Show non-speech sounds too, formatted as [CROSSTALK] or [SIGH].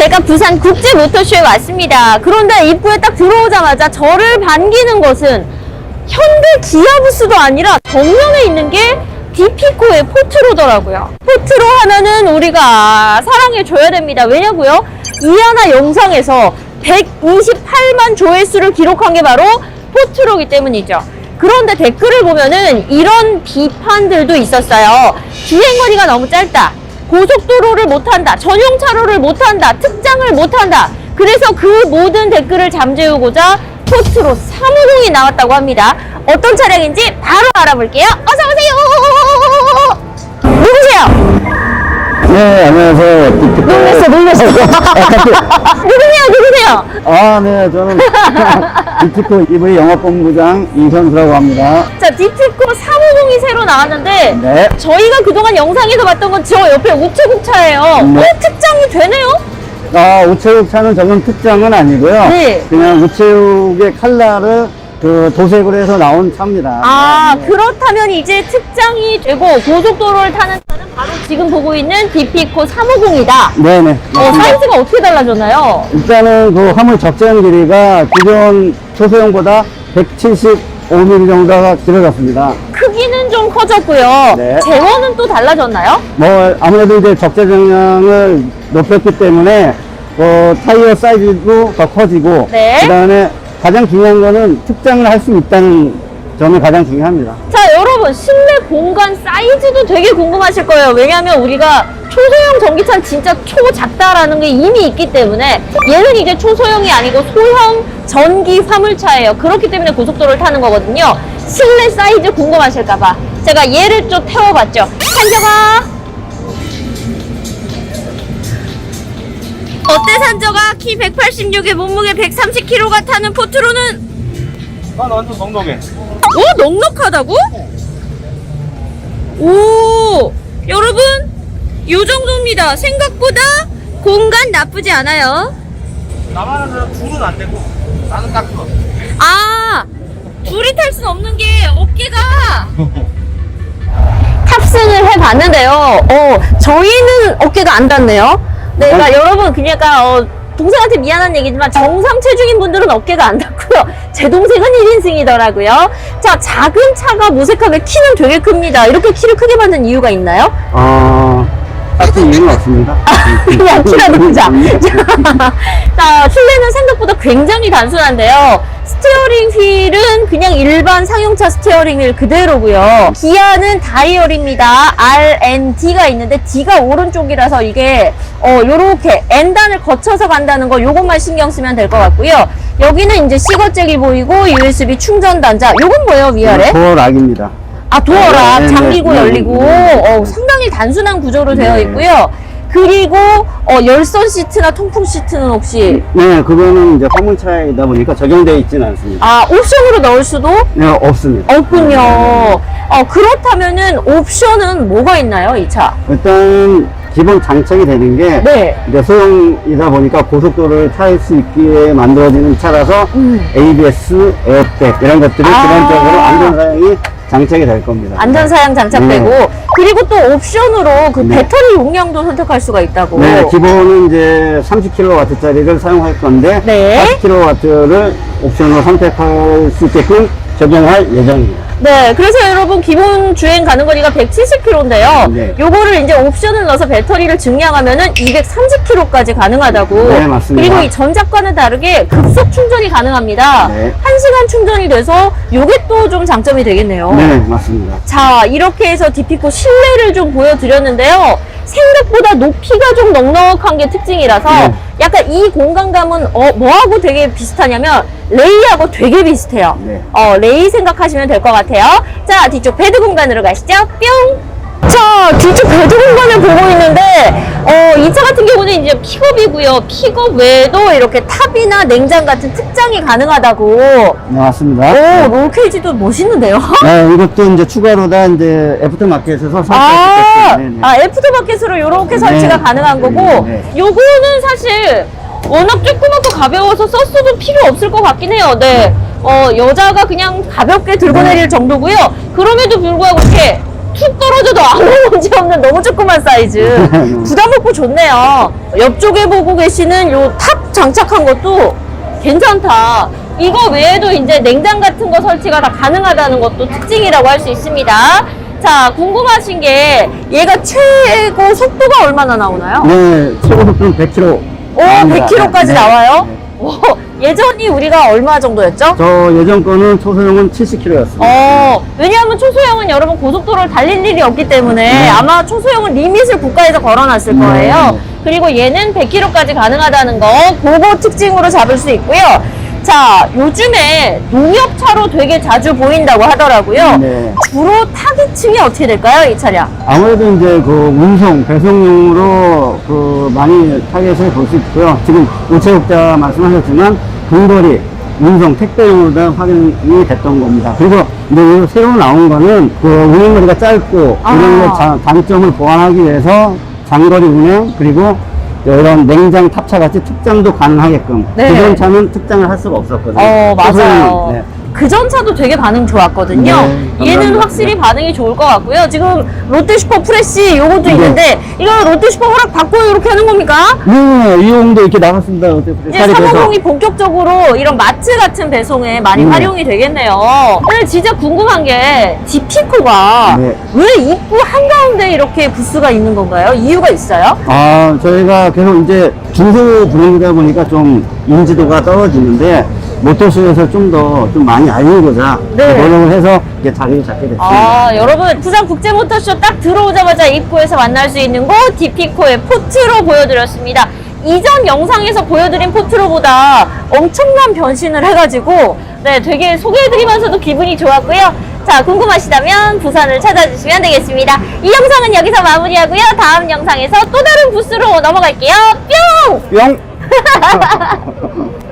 제가 부산 국제 모터쇼에 왔습니다. 그런데 입구에 딱 들어오자마자 저를 반기는 것은 현대 기아부스도 아니라 정면에 있는 게 디피코의 포트로더라고요. 포트로 하면은 우리가 사랑해줘야 됩니다. 왜냐고요? 이하나 영상에서 128만 조회수를 기록한 게 바로 포트로기 때문이죠. 그런데 댓글을 보면은 이런 비판들도 있었어요. 주행거리가 너무 짧다. 고속도로를 못한다. 전용 차로를 못한다. 특장을 못한다. 그래서 그 모든 댓글을 잠재우고자 포트로 350이 나왔다고 합니다. 어떤 차량인지 바로 알아볼게요. 어서오세요! 누구세요? 네, 안녕하세요. 디티코. 놀랬어, 놀랬어. 누구세요, 누구세요? 아, 네, 저는 [LAUGHS] 디티코 EV 영업본부장 이현수라고 합니다. 자, 디트코 350이 새로 나왔는데, 네. 저희가 그동안 영상에서 봤던 건 저 옆에 우체국 차예요. 네. 어, 특장이 되네요? 아, 우체국 차는 전문 특장은 아니고요. 네. 그냥 우체국의 칼라를 그 도색으로 해서 나온 차입니다. 아, 네. 그렇다면 이제 특장이 되고 고속도로를 타는 차는 바로 지금 보고 있는 디피코 350이다. 네네. 어, 맞습니다. 사이즈가 어떻게 달라졌나요? 일단은 그 화물 적재형 길이가 기존 초소형보다 175mm 정도가 길어졌습니다. 크기는 좀 커졌고요. 네. 제원은 또 달라졌나요? 뭐 아무래도 이제 적재 정량을 높였기 때문에 어, 타이어 사이즈도 더 커지고 네. 그다음에 가장 중요한 거는 특장을 할 수 있다는 점이 가장 중요합니다. 자, 여러분, 실내 공간 사이즈도 되게 궁금하실 거예요. 왜냐면 우리가 초소형 전기차는 진짜 초작다라는 게 이미 있기 때문에 얘는 이제 초소형이 아니고 소형 전기 화물차예요. 그렇기 때문에 고속도로를 타는 거거든요. 실내 사이즈 궁금하실까봐 제가 얘를 좀 태워봤죠. 산적아! 어때 산적아? 키 186에 몸무게 130kg가 타는 포트로는 난 완전 넉넉해. 어? 넉넉하다고? 오, 여러분, 요 정도입니다. 생각보다 공간 나쁘지 않아요. 나만은 둘은 안 되고 나는 딱 그거. 아, 둘이 탈순 없는 게 어깨가. [LAUGHS] 탑승을 해봤는데요. 어, 저희는 어깨가 안 닿네요. 네, 그러니까 여러분, 그러니까, 어, 동생한테 미안한 얘기지만 정상 체중인 분들은 어깨가 안 닿고요. [LAUGHS] 제 동생은 1인승이더라고요. 자, 작은 차가 무색하게 키는 되게 큽니다. 이렇게 키를 크게 만든 이유가 있나요? 어, 딱히 이유는 없습니다. 그냥 키라도 보자. 자, 실내는 생각보다 굉장히 단순한데요. 스티어링 휠은 그냥 일반 상용차 스티어링 휠 그대로고요. 기아는 다이얼입니다. RND가 있는데 D가 오른쪽이라서 이게 어 요렇게 N단을 거쳐서 간다는 거 요것만 신경 쓰면 될 것 같고요. 여기는 이제 시거잭이 보이고 USB 충전 단자. 요건 뭐예요, 위아래? 도어락입니다. 아, 도어락 네, 네, 잠기고 네, 열리고 네, 네, 네. 어, 상당히 단순한 구조로 되어 네. 있고요. 그리고 어, 열선 시트나 통풍 시트는 혹시 네, 그거는 이제 화물차이다 보니까 적용되어 있지는 않습니다. 아 옵션으로 넣을 수도 네, 없습니다. 없군요. 어, 그렇다면은 옵션은 뭐가 있나요, 이 차? 일단 기본 장착이 되는 게 네. 이제 소형이다 보니까 고속도로를 탈 수 있게 만들어지는 차라서 음. ABS, 에어백 이런 것들이 아. 기본적으로 안전 사양이 장착이 될 겁니다. 안전사양 장착되고 네. 그리고 또 옵션으로 그 네. 배터리 용량도 선택할 수가 있다고. 네, 기본은 이제 30kW짜리를 사용할 건데 네. 40kW를 옵션으로 선택할 수 있게끔 적용할 예정입니다. 네, 그래서 여러분 기본 주행 가는 거리가 170km인데요. 네. 요거를 이제 옵션을 넣어서 배터리를 증량하면은 230km까지 가능하다고. 네, 맞습니다. 그리고 이 전작과는 다르게 급속 충전이 가능합니다. 네. 1시간 충전이 돼서 요게 또 좀 장점이 되겠네요. 네, 맞습니다. 자, 이렇게 해서 디피코 실내를 좀 보여드렸는데요. 생각보다 높이가 좀 넉넉한 게 특징이라서 네. 약간 이 공간감은 어, 뭐하고 되게 비슷하냐면 레이하고 되게 비슷해요. 네. 어, 레이 생각하시면 될 것 같아요. 자, 뒤쪽 베드 공간으로 가시죠. 뿅! 자, 뒤쪽 베드 공간을 보고 있는데, 어, 이 차 같은 경우는 이제 픽업이고요. 픽업 외에도 이렇게 탑이나 냉장 같은 특장이 가능하다고. 네, 맞습니다. 오, 롤케이지도 멋있는데요? [LAUGHS] 네, 이것도 이제 추가로 다 이제 애프터 마켓에서 아, 설치했기 때문에. 아 애프터마켓으로 이렇게 설치가 네. 가능한 거고 네, 네. 요거는 사실 워낙 조그맣고 가벼워서 썼어도 필요 없을 것 같긴 해요. 네. 어, 여자가 그냥 가볍게 들고 네. 내릴 정도고요. 그럼에도 불구하고 이렇게 툭 떨어져도 아무 문제 없는 너무 조그만 사이즈. [LAUGHS] 부담 없고 좋네요. 옆쪽에 보고 계시는 요 탑 장착한 것도 괜찮다. 이거 외에도 이제 냉장 같은 거 설치가 다 가능하다는 것도 특징이라고 할 수 있습니다. 자, 궁금하신 게 얘가 최고 속도가 얼마나 나오나요? 네, 최고 속도는 100km. 오, 100km까지 나와요? 네. 오, 예전이 우리가 얼마 정도였죠? 저 예전 거는 초소형은 70km였습니다. 어, 왜냐하면 초소형은 여러분 고속도로를 달릴 일이 없기 때문에 네. 아마 초소형은 리밋을 국가에서 걸어놨을 네, 거예요. 네. 그리고 얘는 100km까지 가능하다는 거, 그거 특징으로 잡을 수 있고요. 자, 요즘에 농협차로 되게 자주 보인다고 하더라고요. 네. 주로 타깃층이 어떻게 될까요, 이 차량? 아무래도 이제 그 운송, 배송용으로 그 많이 타겟을 볼 수 있고요. 지금 우체국자 말씀하셨지만 근거리, 운송, 택배용으로 다 확인이 됐던 겁니다. 그리고 이제 이 새로 나온 거는 그 운행거리가 짧고 아. 이런 거 자- 장점을 보완하기 위해서 장거리 운행 그리고 이런 냉장 탑차 같이 특장도 가능하게끔 네. 기존 차는 특장을 할 수가 없었거든요. 어, 맞아요. 네. 그 전 차도 되게 반응 좋았거든요. 네, 얘는 감사합니다. 확실히 네. 반응이 좋을 것 같고요. 지금 롯데슈퍼 프레시 요것도 네. 있는데 이거 롯데슈퍼 허락 받고 이렇게 하는 겁니까? 네, 이용도 이렇게 나갔습니다. 어때? 이제 살이 돼서. 사모공이 본격적으로 이런 마트 같은 배송에 많이 음. 활용이 되겠네요. 근데 진짜 궁금한 게 디피코가 네. 왜 입구 한가운데 이렇게 부스가 있는 건가요? 이유가 있어요? 아, 저희가 계속 이제 중소 브랜드다 보니까 좀 인지도가 떨어지는데, 모터쇼에서 좀 더 좀 많이 알리고자 네. 노력을 해서 이게 자리를 잡게 됐습니다. 아, 여러분, 부산 국제 모터쇼 딱 들어오자마자 입구에서 만날 수 있는 곳, 디피코의 포트로 보여드렸습니다. 이전 영상에서 보여드린 포트로보다 엄청난 변신을 해가지고, 네, 되게 소개해드리면서도 기분이 좋았고요. 자, 궁금하시다면 부산을 찾아주시면 되겠습니다. 이 영상은 여기서 마무리하고요. 다음 영상에서 또 다른 부스로 넘어갈게요. 뿅! 뿅! [LAUGHS]